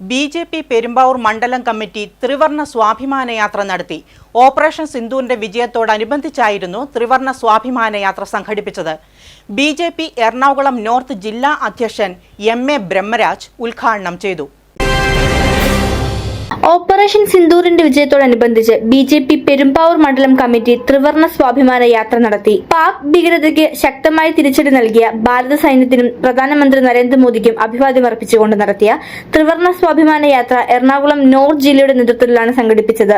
B J P Perumbavoor മണ്ഡലം committee ത്രിവർണ സ്വാഭിമാന യാത്ര നടത്തി. ഓപ്പറേഷൻ സിന്ധുവിന്റെ വിജയത്തോടനുബന്ധിച്ചായിരുന്നു ത്രിവർണ സ്വാഭിമാന യാത്ര സംഘടിപ്പിച്ചത്. ബി എറണാകുളം നോർത്ത് ജില്ലാ അധ്യക്ഷൻ എം എ ബ്രഹ്മരാജ് ഉദ്ഘാടനം ചെയ്തു. ഓപ്പറേഷൻ സിന്ദൂറിന്റെ വിജയത്തോടനുബന്ധിച്ച് ബി ജെ പി പെരുമ്പാവൂർ മണ്ഡലം കമ്മിറ്റി ത്രിവർണ സ്വാഭിമാന യാത്ര നടത്തി. പാക് ഭീകരതയ്ക്ക് ശക്തമായി തിരിച്ചടി നൽകിയ ഭാരത സൈന്യത്തിനും പ്രധാനമന്ത്രി നരേന്ദ്രമോദിക്കും അഭിവാദ്യം അർപ്പിച്ചുകൊണ്ട് നടത്തിയ ത്രിവർണ സ്വാഭിമാന യാത്ര എറണാകുളം നോർത്ത് ജില്ലയുടെ നേതൃത്വത്തിലാണ് സംഘടിപ്പിച്ചത്.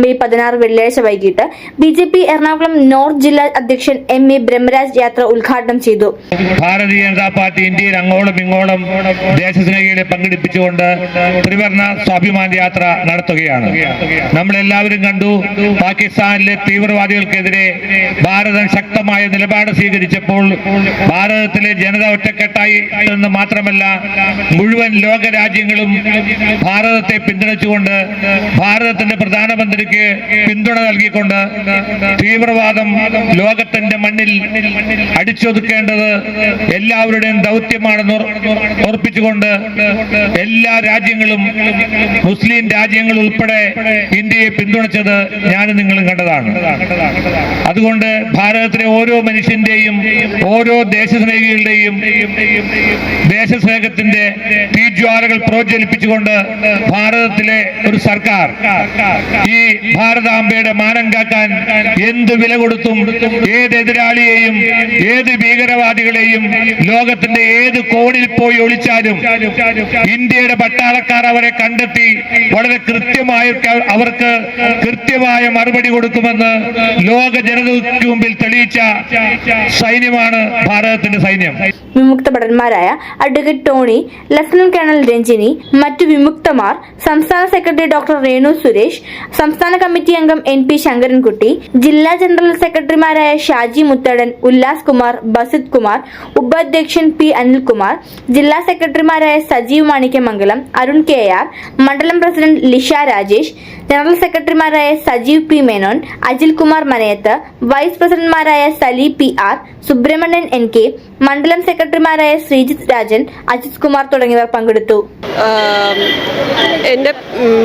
മെയ് പതിനാറ് വെള്ളിയാഴ്ച വൈകിട്ട് B J P Ernakulam north ജില്ലാ അധ്യക്ഷൻ എം എ ബ്രഹ്മരാജ് യാത്ര ഉദ്ഘാടനം ചെയ്തു. ഭാരതീയ ജനതാ പാർട്ടി ഇന്ത്യയിൽ അങ്ങോളം ഇങ്ങോളം ദേശസ്നേഹികളെ പങ്കെടുപ്പിച്ചുകൊണ്ട് ത്രിവർണ സ്വാഭിമാന യാത്ര നടത്തുകയാണ്. നമ്മളെല്ലാവരും കണ്ടു പാകിസ്ഥാനിലെ തീവ്രവാദികൾക്കെതിരെ ഭാരതം ശക്തമായ നിലപാട് സ്വീകരിച്ചപ്പോൾ ഭാരതത്തിലെ ജനത ഒറ്റക്കെട്ടായി എന്ന് മാത്രമല്ല മുഴുവൻ ലോക രാജ്യങ്ങളും ഭാരതത്തെ പിന്തുണച്ചുകൊണ്ട് ഭാരതത്തിന്റെ പ്രധാനമന്ത്രിക്ക് പിന്തുണ നൽകിക്കൊണ്ട് തീവ്രവാദം ലോകത്തിന്റെ മണ്ണിൽ അടിച്ചൊതുക്കേണ്ടത് എല്ലാവരുടെയും ദൗത്യമാണെന്ന് ഓർപ്പിച്ചുകൊണ്ട് എല്ലാ രാജ്യങ്ങളും മുസ്ലിം രാജ്യങ്ങൾ ഉൾപ്പെടെ ഇന്ത്യയെ പിന്തുണച്ചത് ഞാനും നിങ്ങളും കണ്ടതാണ്. അതുകൊണ്ട് ഭാരതത്തിലെ ഓരോ മനുഷ്യന്റെയും ഓരോ ദേശസ്നേഹികളുടെയും ദേശസ്നേഹത്തിന്റെ തീജ്വാലകൾ പ്രോജ്വലിപ്പിച്ചുകൊണ്ട് ഭാരതത്തിലെ ഒരു സർക്കാർ ഈ ഭാരതാംബയുടെ മാനം കാക്കാൻ എന്ത് വില കൊടുത്തും ഏത് എതിരാളിയെയും ഏത് ഭീകരവാദികളെയും ലോകത്തിന്റെ ഏത് കോണിൽ പോയി ഒളിച്ചാലും ഇന്ത്യയുടെ പട്ടാളക്കാർ അവരെ കണ്ടെത്തി വളരെ കൃത്യമായ അവർക്ക് കൃത്യമായ മറുപടി കൊടുക്കുമെന്ന് ലോക ജനതയ്ക്ക് മുമ്പിൽ തെളിയിച്ച സൈന്യമാണ് ഭാരതത്തിന്റെ സൈന്യം. വിമുക്ത ഭടന്മാരായ advocate Tony lieutenant colonel Ranjini മറ്റു വിമുക്തമാർ സംസ്ഥാന സെക്രട്ടറി ഡോക്ടർ രേണു സുരേഷ് സംസ്ഥാന കമ്മിറ്റി അംഗം എൻ പി ശങ്കരൻകുട്ടി ജില്ലാ ജനറൽ സെക്രട്ടറിമാരായ ഷാജി മുത്തടൻ ഉല്ലാസ് കുമാർ ബസിത് കുമാർ ഉപാധ്യക്ഷൻ പി അനിൽകുമാർ ജില്ലാ സെക്രട്ടറിമാരായ സജീവ് മാണിക്യമംഗലം അരുൺ കെ ആർ മണ്ഡലം പ്രസിഡന്റ് ലിഷ രാജേഷ് ജനറൽ സെക്രട്ടറിമാരായ Sajeev P Menon Ajil Kumar Manayath vice പ്രസിഡന്റ്മാരായ Sali P R Subramanian N K മണ്ഡലം സെക്രട്ടറിമാരായ ശ്രീജിത്ത് രാജൻ അജിത് കുമാർ തുടങ്ങിയവർ പങ്കെടുത്തു. എന്റെ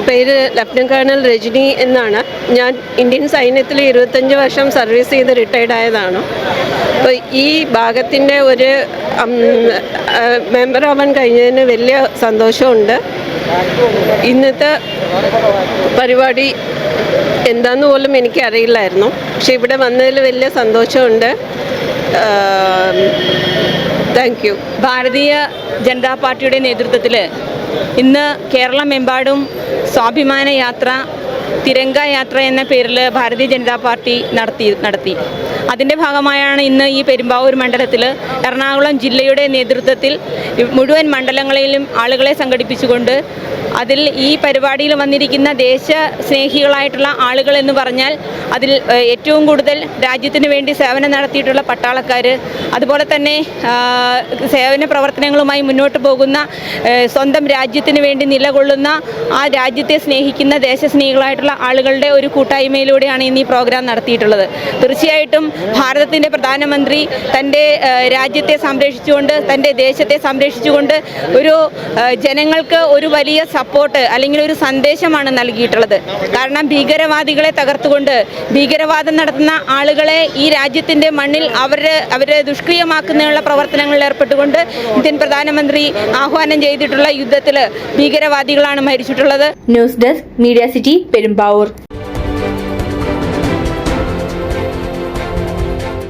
പേര് ലഫ്റ്റനന്റ് കേണൽ രജനി എന്നാണ്. ഞാൻ ഇന്ത്യൻ സൈന്യത്തിൽ ഇരുപത്തഞ്ച് വർഷം സർവീസ് ചെയ്ത് റിട്ടയർഡ് ആയതാണ്. അപ്പോൾ ഈ ഭാഗത്തിന്റെ ഒരു മെമ്പർ ആവാൻ കഴിഞ്ഞതിന് വലിയ സന്തോഷമുണ്ട്. ഇന്നത്തെ പരിപാടി എന്താന്ന് പോലും എനിക്കറിയില്ലായിരുന്നു. പക്ഷെ ഇവിടെ വന്നതിൽ വലിയ സന്തോഷമുണ്ട്. താങ്ക് യു ഭാരതീയ ജനതാ പാർട്ടിയുടെ നേതൃത്വത്തിൽ ഇന്ന് കേരളമെമ്പാടും സ്വാഭിമാന യാത്ര തിരങ്ക യാത്ര എന്ന പേരിൽ ഭാരതീയ ജനതാ പാർട്ടി നടത്തി നടത്തി. അതിന്റെ ഭാഗമായാണ് ഇന്ന് ഈ പെരുമ്പാവൂർ മണ്ഡലത്തിൽ എറണാകുളം ജില്ലയുടെ നേതൃത്വത്തിൽ മുഴുവൻ മണ്ഡലങ്ങളിലും ആളുകളെ സംഘടിപ്പിച്ചുകൊണ്ട് അതിൽ ഈ പരിപാടിയിൽ വന്നിരിക്കുന്ന ദേശ സ്നേഹികളായിട്ടുള്ള ആളുകൾ എന്ന് പറഞ്ഞാൽ അതിൽ ഏറ്റവും കൂടുതൽ രാജ്യത്തിന് വേണ്ടി സേവനം നടത്തിയിട്ടുള്ള പട്ടാളക്കാർ അതുപോലെ തന്നെ സേവന പ്രവർത്തനങ്ങളുമായി മുന്നോട്ട് പോകുന്ന സ്വന്തം രാജ്യത്തിന് വേണ്ടി നിലകൊള്ളുന്ന ആ രാജ്യത്തെ സ്നേഹിക്കുന്ന ദേശസ്നേഹികളായിട്ടുള്ള ആളുകളുടെ ഒരു കൂട്ടായ്മയിലൂടെയാണ് ഇന്ന് ഈ പ്രോഗ്രാം നടത്തിയിട്ടുള്ളത്. തീർച്ചയായിട്ടും ഭാരതത്തിന്റെ പ്രധാനമന്ത്രി തന്റെ രാജ്യത്തെ സംരക്ഷിച്ചുകൊണ്ട് തന്റെ ദേശത്തെ സംരക്ഷിച്ചുകൊണ്ട് ഒരു ജനങ്ങൾക്ക് ഒരു വലിയ സപ്പോർട്ട് അല്ലെങ്കിൽ ഒരു സന്ദേശമാണ് നൽകിയിട്ടുള്ളത്. കാരണം ഭീകരവാദികളെ തകർത്തുകൊണ്ട് ഭീകരവാദം നടത്തുന്ന ആളുകളെ ഈ രാജ്യത്തിന്റെ മണ്ണിൽ അവരെ അവരെ ദുഷ്ക്രിയമാക്കുന്നതിനുള്ള പ്രവർത്തനങ്ങളിൽ ഏർപ്പെട്ടുകൊണ്ട് ഇന്ത്യൻ പ്രധാനമന്ത്രി ആഹ്വാനം ചെയ്തിട്ടുള്ള യുദ്ധത്തിൽ ഭീകരവാദികളാണ് മരിച്ചിട്ടുള്ളത്. News desk media city Perumbavoor.